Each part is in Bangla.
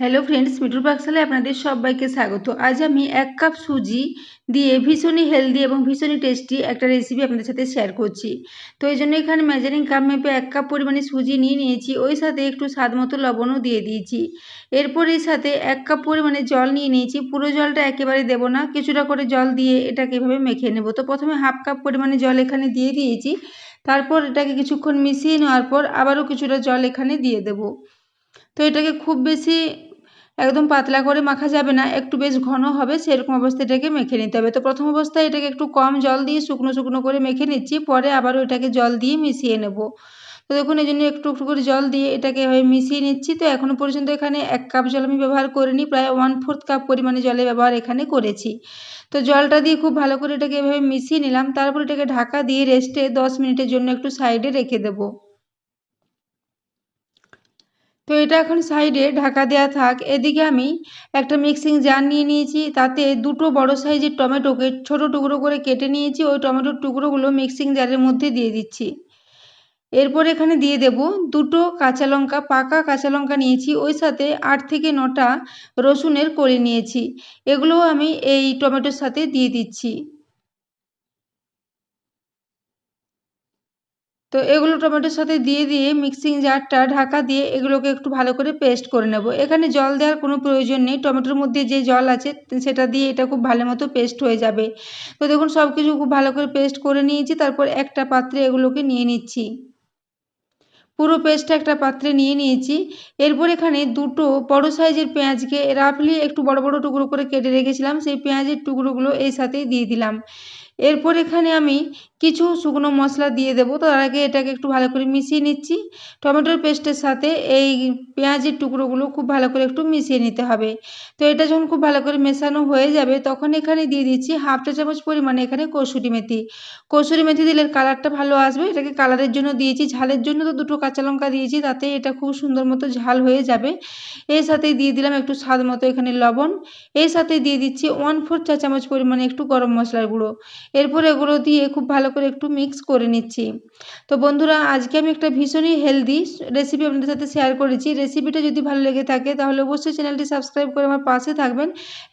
হ্যালো ফ্রেন্ডস মিঠুর পাকশালে আপনাদের সবাইকে স্বাগত। আজ আমি এক কাপ সুজি দিয়ে ভীষণই হেলদি এবং ভীষণই টেস্টি একটা রেসিপি আপনাদের সাথে শেয়ার করছি। তো এই জন্য এখানে মেজারিং কাপ মেপে এক কাপ পরিমাণে সুজি নিয়ে নিয়েছি, ওই সাথে একটু স্বাদ মতো লবণও দিয়ে দিয়েছি। এরপর এর সাথে এক কাপ পরিমাণে জল নিয়ে নিয়েছি, পুরো জলটা একেবারে দেবো না, কিছুটা করে জল দিয়ে এটাকে এভাবে মেখে নেব। তো প্রথমে হাফ কাপ পরিমাণে জল এখানে দিয়ে দিয়েছি, তারপর এটাকে কিছুক্ষণ মিশিয়ে নেওয়ার পর আবারও কিছুটা জল এখানে দিয়ে দেবো। তো এটাকে খুব বেশি একদম পাতলা করে মাখা যাবে না, একটু বেশ ঘন হবে সেরকম অবস্থায় এটাকে মেখে নিতে হবে। তো প্রথম অবস্থায় এটাকে একটু কম জল দিয়ে শুকনো শুকনো করে মেখে নিচ্ছি, পরে আবারও এটাকে জল দিয়ে মিশিয়ে নেব। তো দেখুন, এই জন্য একটু একটু করে জল দিয়ে এটাকে এভাবে মিশিয়ে নিচ্ছি। তো এখনও পর্যন্ত এখানে এক কাপ জল আমি ব্যবহার করিনি, প্রায় ওয়ান ফোর্থ কাপ পরিমাণে জলে ব্যবহার এখানে করেছি। তো জলটা দিয়ে খুব ভালো করে এটাকে এভাবে মিশিয়ে নিলাম, তারপর এটাকে ঢাকা দিয়ে রেস্টে দশ মিনিটের জন্য একটু সাইডে রেখে দেবো। তো এটা এখন সাইডে ঢাকা দেওয়া থাক। এদিকে আমি একটা মিক্সিং জার নিয়ে নিয়েছি, তাতে দুটো বড় সাইজের টমেটোকে ছোট টুকরো করে কেটে নিয়েছি, ওই টমেটোর টুকরোগুলো মিক্সিং জারের মধ্যে দিয়ে দিচ্ছি। এরপর এখানে দিয়ে দেব দুটো কাঁচা লঙ্কা, পাকা কাঁচা লঙ্কা নিয়েছি, ওই সাথে আট থেকে নটা রসুনের কলি নিয়েছি। এগুলোও আমি এই টমেটোর সাথে দিয়ে দিচ্ছি। তো এগুলো টমেটোর সাথে দিয়ে দিয়ে মিক্সিং জারটা ঢাকা দিয়ে এগুলোকে একটু ভালো করে পেস্ট করে নেব। এখানে জল দেওয়ার কোনো প্রয়োজন নেই। টমেটোর মধ্যে যে জল আছে, সেটা দিয়ে এটা খুব ভালো মতো পেস্ট হয়ে যাবে। তো দেখুন সব কিছু খুব ভালো করে পেস্ট করে নিয়েছি। তারপর একটা পাত্রে এগুলোকে নিয়ে নিচ্ছি। পুরো পেস্টটা একটা পাত্রে নিয়ে নিয়েছি। এরপর এখানে দুটো বড় সাইজের পেঁয়াজকে রাফলি একটু বড় বড় টুকরো করে কেটে রেখেছিলাম। সেই পেঁয়াজের টুকরোগুলো এই সাথেই দিয়ে দিলাম। এরপর এখানে আমি কিছু শুকনো মশলা দিয়ে দেবো। তার আগে এটাকে একটু ভালো করে মিশিয়ে নিচ্ছি। টমেটোর পেস্টের সাথে এই পেঁয়াজের টুকরোগুলো খুব ভালো করে একটু মিশিয়ে নিতে হবে। তো এটা যখন খুব ভালো করে মেশানো হয়ে যাবে, তখন এখানে দিয়ে দিচ্ছি হাফ চা চামচ পরিমাণে এখানে কসুরি মেথি। কসুরি মেথি দিলে কালারটা ভালো আসবে। এটাকে কালারের জন্য দিয়েছি। ঝালের জন্য তো দুটো কাঁচা লঙ্কা দিয়েছি, তাতে এটা খুব সুন্দর মতো ঝাল হয়ে যাবে। এর সাথে দিয়ে দিলাম একটু স্বাদ মতো এখানে লবণ। এর সাথে দিয়ে দিচ্ছি ওয়ান ফোর চা চামচ পরিমাণে একটু গরম মশলার গুঁড়ো। এরপর এগুলো দিয়ে খুব ভালো করে একটু মিক্স করে নিচ্ছি। তো বন্ধুরা, আজকে আমি একটা ভীষণই হেলদি রেসিপি আপনাদের সাথে শেয়ার করেছি। রেসিপিটা যদি ভালো লেগে থাকে, তাহলে অবশ্যই চ্যানেলটি সাবস্ক্রাইব করে আমার পাশে থাকবেন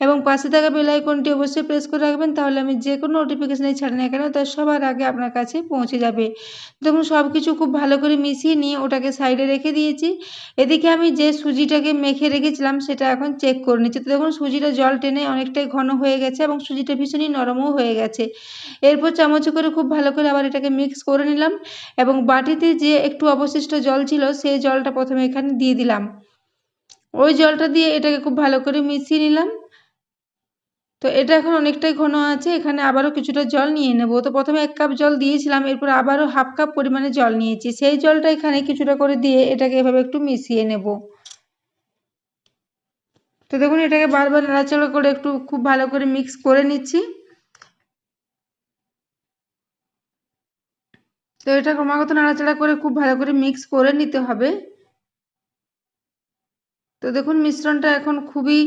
এবং পাশে থাকা বেল আইকনটি অবশ্যই প্রেস করে রাখবেন, তাহলে আমি যে কোনো নোটিফিকেশানে ছাড়ি না কেন তার সবার আগে আপনার কাছে পৌঁছে যাবে। দেখুন সব কিছু খুব ভালো করে মিশিয়ে নিয়ে ওটাকে সাইডে রেখে দিয়েছি। এদিকে আমি যে সুজিটাকে মেখে রেখেছিলাম, সেটা এখন চেক করে নিচ্ছি। তো দেখুন, সুজিটা জল টেনে অনেকটাই ঘন হয়ে গেছে এবং সুজিটা ভীষণই নরমও হয়ে গেছে। এরপর চামচে করে খুব ভালো করে আবার এটাকে মিক্স করে নিলাম এবং বাটিতে যে একটু অবশিষ্ট জল ছিল সেই জলটা প্রথমে এখানে দিয়ে দিলাম। ওই জলটা দিয়ে এটাকে খুব ভালো করে মিশিয়ে নিলাম। তো এটা এখন অনেকটাই ঘন আছে, এখানে আবারও কিছুটা জল নিয়ে নেব। তো প্রথমে এক কাপ জল দিয়েছিলাম, এরপর আবারও হাফ কাপ পরিমাণে জল নিয়েছি। সেই জলটা এখানে কিছুটা করে দিয়ে এটাকে এভাবে একটু মিশিয়ে নেব। তো দেখুন, এটাকে বারবার নাড়াচাড়া করে একটু খুব ভালো করে মিক্স করে নিচ্ছি। তো এটা ক্রমাগত নাড়াচাড়া করে খুব ভালো করে মিক্স করে নিতে হবে। তো দেখুন, মিশ্রণটা এখন খুবই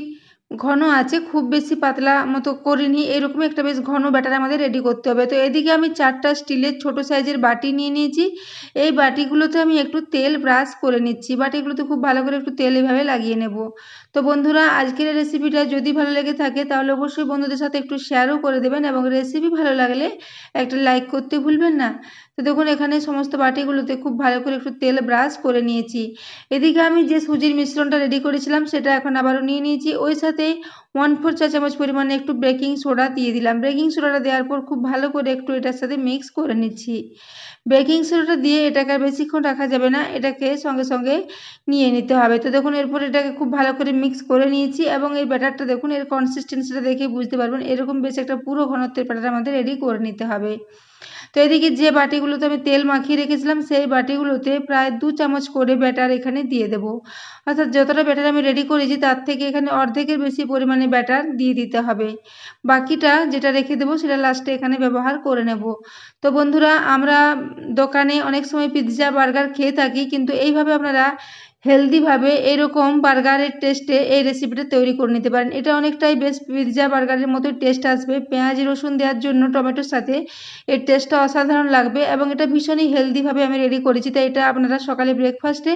ঘন আছে, খুব বেশি পাতলা মতো করিনি। এরকম একটা বেশ ঘন ব্যাটার আমাদের রেডি করতে হবে। তো এদিকে আমি চারটা স্টিলের ছোট সাইজের বাটি নিয়ে নিয়েছি। এই বাটিগুলোতে আমি একটু তেল ব্রাশ করে নিচ্ছি। বাটিগুলোতে খুব ভালো করে একটু তেল এভাবে লাগিয়ে নেব। তো বন্ধুরা, আজকের রেসিপিটা যদি ভালো লেগে থাকে, তাহলে অবশ্যই বন্ধুদের সাথে একটু শেয়ারও করে দেবেন এবং রেসিপি ভালো লাগলে একটা লাইক করতে ভুলবেন না। তো দেখুন, এখানে সমস্ত বাটিগুলোতে খুব ভালো করে একটু তেল ব্রাশ করে নিয়েছি। এদিকে আমি যে সুজির মিশ্রণটা রেডি করেছিলাম, সেটা এখন আবারও নিয়ে নিয়েছি। ওই সাথে ওয়ান ফোর চা চামচ পরিমাণে একটু বেকিং সোডা দিয়ে দিলাম। বেকিং সোডাটা দেওয়ার পর খুব ভালো করে একটু এটার সাথে মিক্স করে নিচ্ছি। বেকিং সোডাটা দিয়ে এটাকে বেশিক্ষণ রাখা যাবে না, এটাকে সঙ্গে সঙ্গে নিয়ে নিতে হবে। তো দেখুন, এরপর এটাকে খুব ভালো করে মিক্স করে নিয়েছি এবং এই ব্যাটারটা দেখুন, এর কনসিস্টেন্সিটা দেখে বুঝতে পারবেন, এরকম বেশ একটা পুরো ঘনত্বের ব্যাটার আমাদের রেডি করে নিতে হবে। তো এদিকে যে বাটিগুলোতে আমি তেল মাখিয়ে রেখেছিলাম, সেই বাটিগুলোতে প্রায় দু চামচ করে ব্যাটার এখানে দিয়ে দেবো। অর্থাৎ যতটা ব্যাটার আমি রেডি করেছি, তার থেকে এখানে অর্ধেকের বেশি পরিমাণে ব্যাটার দিয়ে দিতে হবে। বাকিটা যেটা রেখে দেবো, সেটা লাস্টে এখানে ব্যবহার করে নেব। তো বন্ধুরা, আমরা দোকানে অনেক সময় পিৎজা বার্গার খেয়ে থাকি, কিন্তু এইভাবে আপনারা হেলদিভাবে এরকম বার্গারের টেস্টে এই রেসিপিটা তৈরি করে নিতে পারেন। এটা অনেকটাই বেশ পিৎজা বার্গারের মতো টেস্ট আসবে। পেঁয়াজ, রসুন দেওয়ার জন্য টমেটোর সাথে এর টেস্টটা অসাধারণ লাগবে এবং এটা ভীষণই হেলদিভাবে আমি রেডি করেছি। তাই এটা আপনারা সকালে ব্রেকফাস্টে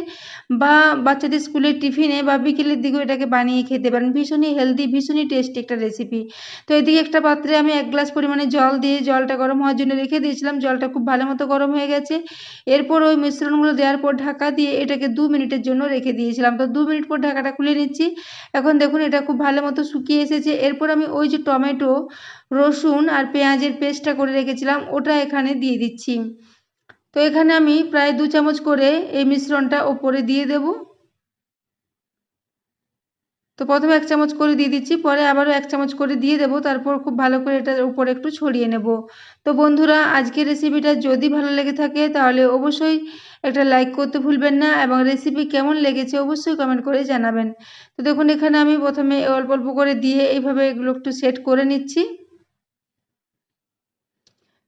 বা বাচ্চাদের স্কুলের টিফিনে বা বিকেলের দিকেও এটাকে বানিয়ে খেতে পারেন। ভীষণই হেলদি ভীষণই টেস্টি একটা রেসিপি তো এদিকে একটা পাত্রে আমি এক গ্লাস পরিমাণে জল দিয়ে জলটা গরম হওয়ার জন্য রেখে দিয়েছিলাম। জলটা খুব ভালো মতো গরম হয়ে গেছে। এরপর ওই মিশ্রণগুলো দেওয়ার পর ঢাকা দিয়ে এটাকে দু মিনিটের জন্য রেখে দিয়েছিলাম। তো দু মিনিট পর ঢাকাটা খুলে নিচ্ছি। এখন দেখুন, এটা খুব ভালো মতো শুকিয়ে এসেছে। এরপর আমি ওই যে টমেটো, রসুন আর পেঁয়াজের পেস্টটা করে রেখেছিলাম। ওটা এখানে দিয়ে দিচ্ছি। তো এখানে আমি প্রায় দু চামচ করে এই মিশ্রণটা ওপরে দিয়ে দেবো। তো প্রথমে এক চামচ করে দিয়ে দিচ্ছি, পরে আবারও এক চামচ করে দিয়ে দেবো, তারপর খুব ভালো করে এটার উপরে একটু ছড়িয়ে নেব। তো বন্ধুরা, আজকের রেসিপিটা যদি ভালো লেগে থাকে, তাহলে অবশ্যই একটা লাইক করতে ভুলবেন না এবং রেসিপি কেমন লেগেছে অবশ্যই কমেন্ট করে জানাবেন। তো দেখুন, এখানে আমি প্রথমে অল্প অল্প করে দিয়ে এইভাবে এগুলো একটু সেট করে নিচ্ছি।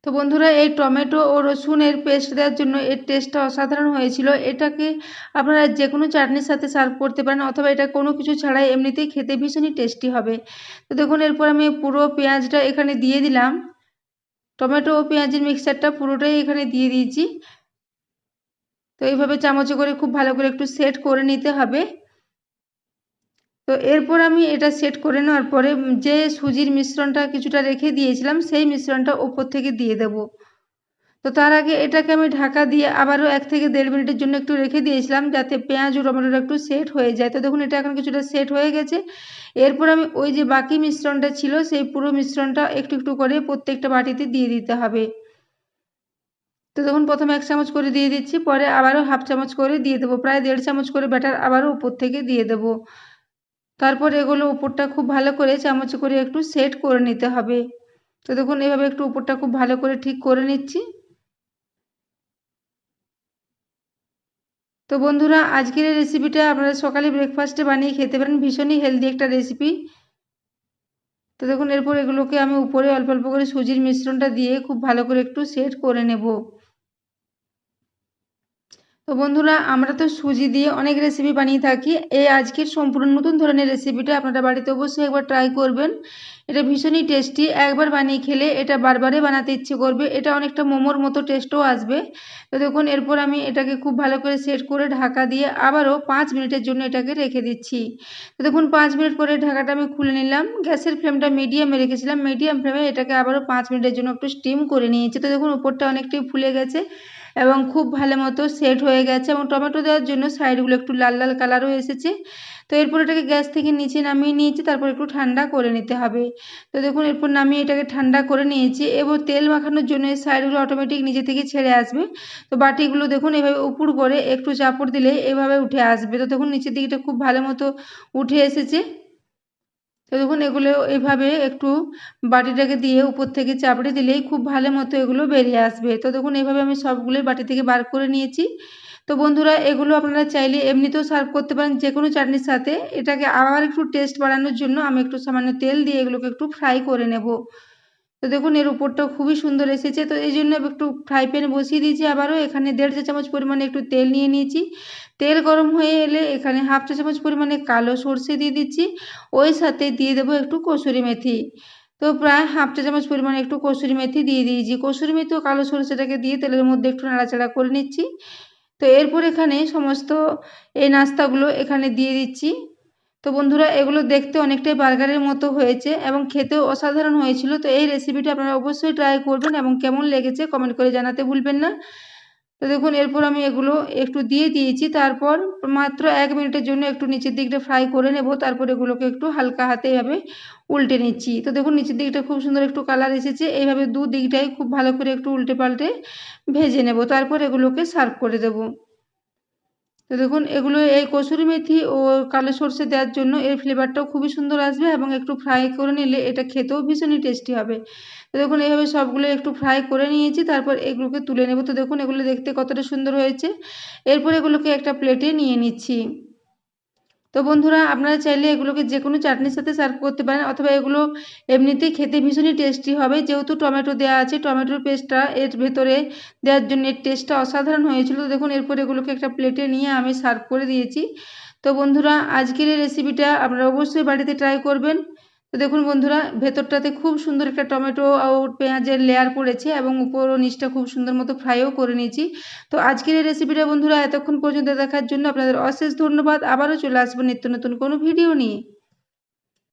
তো বন্ধুরা, এই টমেটো ও রসুনের পেস্ট দেওয়ার জন্য এর টেস্টটা অসাধারণ হয়েছিল। এটাকে আপনারা যে কোনো চাটনির সাথে সার্ভ করতে পারেন অথবা এটা কোনো কিছু ছাড়াই এমনিতেই খেতে ভীষণই টেস্টি হবে। তো দেখুন, এরপর আমি পুরো পেঁয়াজটা এখানে দিয়ে দিলাম। টমেটো ও পেঁয়াজের মিক্সারটা পুরোটাই এখানে দিয়ে দিয়েছি। তো এইভাবে চামচে করে খুব ভালো করে একটু সেট করে নিতে হবে। তো এরপর আমি এটা সেট করে নেওয়ার পরে যে সুজির মিশ্রণটা কিছুটা রেখে দিয়েছিলাম, সেই মিশ্রণটা ওপর থেকে দিয়ে দেব। তো তার আগে এটাকে আমি ঢাকা দিয়ে আবারও এক থেকে দেড় মিনিটের জন্য একটু রেখে দিয়েছিলাম যাতে পেঁয়াজ ও টমেটোটা একটু সেট হয়ে যায়। তো দেখুন, এটা এখন কিছুটা সেট হয়ে গেছে। এরপর আমি ওই যে বাকি মিশ্রণটা ছিল, সেই পুরো মিশ্রণটা একটু একটু করে প্রত্যেকটা বাটিতে দিয়ে দিতে হবে। তো দেখুন, প্রথমে এক চামচ করে দিয়ে দিচ্ছি, পরে আবারও হাফ চামচ করে দিয়ে দেবো। প্রায় দেড় চামচ করে ব্যাটার আবারও উপর থেকে দিয়ে দেবো। তারপর এগুলো উপরটা খুব ভালো করে চামচ করে একটু সেট করে নিতে হবে। তো দেখুন, এভাবে একটু উপরটা খুব ভালো করে ঠিক করে নিচ্ছি। তো বন্ধুরা, আজকের এই রেসিপিটা আপনারা সকালে ব্রেকফাস্টে বানিয়ে খেতে পারেন। ভীষণই হেলদি একটা রেসিপি তো দেখুন, এরপর এগুলোকে আমি উপরে অল্প অল্প করে সুজির মিশ্রণটা দিয়ে খুব ভালো করে একটু সেট করে নেব। তো বন্ধুরা, আমরা তো সুজি দিয়ে অনেক রেসিপি বানিয়ে থাকি। এই আজকের সম্পূর্ণ নতুন ধরনের রেসিপিটা আপনারা বাড়িতে অবশ্যই একবার ট্রাই করবেন। এটা ভীষণই টেস্টি একবার বানিয়ে খেলে এটা বারবারে বানাতে ইচ্ছে করবে। এটা অনেকটা মোমোর মতো টেস্টও আসবে। তো দেখুন, এরপর আমি এটাকে খুব ভালো করে সেট করে ঢাকা দিয়ে আবারও পাঁচ মিনিটের জন্য এটাকে রেখে দিচ্ছি। তো দেখুন, পাঁচ মিনিট পরে ঢাকাটা আমি খুলে নিলাম। গ্যাসের ফ্লেমটা মিডিয়ামে রেখেছিলাম। মিডিয়াম ফ্লেমে এটাকে আবারও পাঁচ মিনিটের জন্য একটু স্টিম করে নিয়েছি। তো দেখুন, উপরটা অনেকটাই ফুলে গেছে। এবং খুব ভালো মতো সেট হয়ে গেছে এবং টমেটো দেওয়ার জন্য সাইডগুলো একটু লাল লাল কালারও এসেছে। তো এরপর এটাকে গ্যাস থেকে নিচে নামিয়ে নিয়েছি, তারপর একটু ঠান্ডা করে নিতে হবে। তো দেখুন, এরপর নামিয়ে এটাকে ঠান্ডা করে নিয়েছি এবং তেল মাখানোর জন্য এই সাইডগুলো অটোমেটিক নিজে থেকে ছেড়ে আসবে। তো বাটিগুলো দেখুন, এভাবে উপর করে একটু চাপড় দিলে এভাবে উঠে আসবে। তো দেখুন, নিচের দিকটা খুব ভালো মতো উঠে এসেছে। তো দেখুন, এগুলো এইভাবে একটু বাটিটাকে দিয়ে উপর থেকে চাপড়ে দিলেই খুব ভালো মতো এগুলো বেরিয়ে আসবে। তো দেখুন এইভাবে আমি সবগুলোই বাটি থেকে বার করে নিয়েছি। তো বন্ধুরা, এগুলো আপনারা চাইলে এমনিতেও সার্ভ করতে পারেন যে কোনো চাটনির সাথে। এটাকে আবার একটু টেস্ট বাড়ানোর জন্য আমি একটু সামান্য তেল দিয়ে এগুলোকে একটু ফ্রাই করে নেব। তো দেখুন, এর উপরটাও খুবই সুন্দর এসেছে। তো এই জন্য একটু ফ্রাই প্যান বসিয়ে দিয়েছি আবারও। এখানে দেড় চা চামচ পরিমাণে একটু তেল নিয়ে নিয়েছি। তেল গরম হয়ে এলে এখানে হাফ চা চামচ পরিমাণে কালো সর্ষে দিয়ে দিচ্ছি। ওই সাথে দিয়ে দেবো একটু কসুরি মেথি। তো প্রায় হাফ চা চামচ পরিমাণে একটু কসুরি মেথি দিয়ে দিয়েছি। কসুরি মেথি ও কালো সরষেটাকে দিয়ে তেলের মধ্যে একটু নাড়াচাড়া করে নিচ্ছি। তো এরপর এখানে সমস্ত এই নাস্তাগুলো এখানে দিয়ে দিচ্ছি। তো বন্ধুরা, এগুলো দেখতে অনেকটাই বার্গারের মতো হয়েছে এবং খেতেও অসাধারণ হয়েছিল। তো এই রেসিপিটা আপনারা অবশ্যই ট্রাই করবেন এবং কেমন লেগেছে কমেন্ট করে জানাতে ভুলবেন না। তো দেখুন, এরপর আমি এগুলো একটু দিয়ে দিয়েছি। তারপর মাত্র এক মিনিটের জন্য একটু নিচের দিকটা ফ্রাই করে নেব। তারপর এগুলোকে একটু হালকা হাতে এভাবে উল্টে নিচ্ছি। তো দেখুন, নিচের দিকটা খুব সুন্দর একটু কালার এসেছে। এইভাবে দু দিকটাই খুব ভালো করে একটু উল্টে পাল্টে ভেজে নেব। তারপর এগুলোকে সার্ভ করে দেব। তো দেখুন, এগুলো এই কসুরি মেথি ও কালো সর্ষে দেওয়ার জন্য এর ফ্লেভারটাও খুবই সুন্দর আসবে এবং একটু ফ্রাই করে নিলে এটা খেতেও ভীষণই টেস্টি হবে। তো দেখুন, এইভাবে সবগুলো একটু ফ্রাই করে নিয়েছি, তারপর এগুলোকে তুলে নেব। তো দেখুন, এগুলো দেখতে কতটা সুন্দর হয়েছে। এরপর এগুলোকে একটা প্লেটে নিয়ে নিচ্ছি। তো বন্ধুরা, আপনারা চাইলে এগুলোকে যে কোনো চাটনির সাথে সার্ভ করতে পারেন অথবা এগুলো এমনিতেই খেতে ভীষণই টেস্টি হবে। যেহেতু টমেটো দেওয়া আছে, টমেটোর পেস্টটা এর ভেতরে দেওয়ার জন্য এর টেস্টটা অসাধারণ হয়েছিল। তো দেখুন, এরপর এগুলোকে একটা প্লেটে নিয়ে আমি সার্ভ করে দিয়েছি। তো বন্ধুরা, আজকের এই রেসিপিটা আপনারা অবশ্যই বাড়িতে ট্রাই করবেন। তো দেখুন বন্ধুরা, ভেতরটাতে খুব সুন্দর একটা টমেটো আর পেঁয়াজের লেয়ার পড়েছে এবং উপর ও নিচটা খুব সুন্দর মতো ফ্রাইও করে নিয়েছি। তো আজকের এই রেসিপিটা বন্ধুরা, এতক্ষণ পর্যন্ত দেখার জন্য আপনাদের অশেষ ধন্যবাদ। আবারও চলে আসব নিত্য নতুন কোনো ভিডিও নিয়ে।